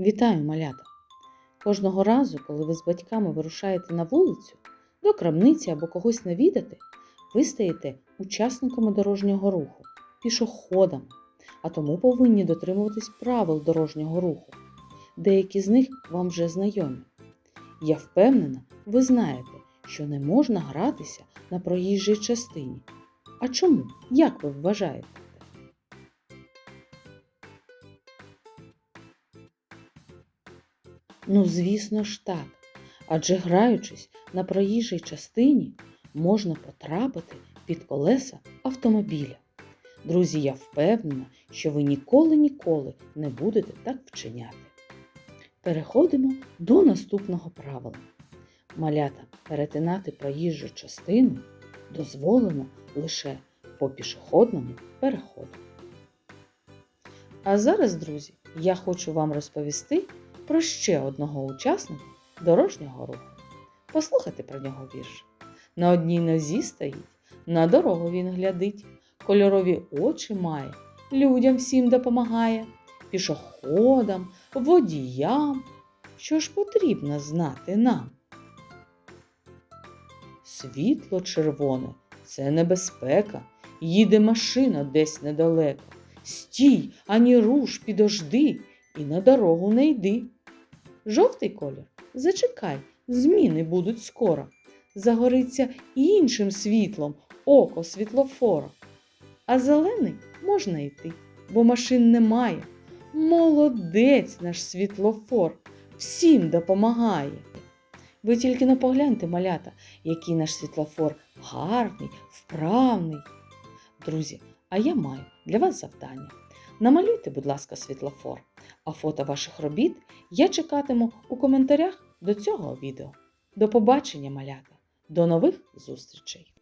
Вітаю, малята! Кожного разу, коли ви з батьками вирушаєте на вулицю, до крамниці або когось навідати, ви стаєте учасниками дорожнього руху, пішоходами, а тому повинні дотримуватись правил дорожнього руху. Деякі з них вам вже знайомі. Я впевнена, ви знаєте, що не можна гратися на проїжджій частині. А чому? Як ви вважаєте? Ну, звісно ж так. Адже граючись на проїжджій частині, можна потрапити під колеса автомобіля. Друзі, я впевнена, що ви ніколи-ніколи не будете так вчиняти. Переходимо до наступного правила. Малята перетинати проїжджу частину дозволено лише по пішохідному переходу. А зараз, друзі, я хочу вам розповісти про ще одного учасника дорожнього руху. Послухайте про нього вірш. На одній нозі стоїть, на дорогу він глядить, кольорові очі має, людям всім допомагає, пішоходам, водіям. Що ж потрібно знати нам? Світло червоне це небезпека, їде машина десь недалеко. Стій, ані руш, підожди, і на дорогу не йди. Жовтий колір зачекай, зміни будуть скоро. Загориться іншим світлом око світлофора. А зелений можна йти, бо машин немає. Молодець наш світлофор, всім допомагає. Ви тільки не погляньте, малята, який наш світлофор гарний, вправний. Друзі, а я маю для вас завдання. Намалюйте, будь ласка, світлофор, а фото ваших робіт я чекатиму у коментарях до цього відео. До побачення, малята! До нових зустрічей!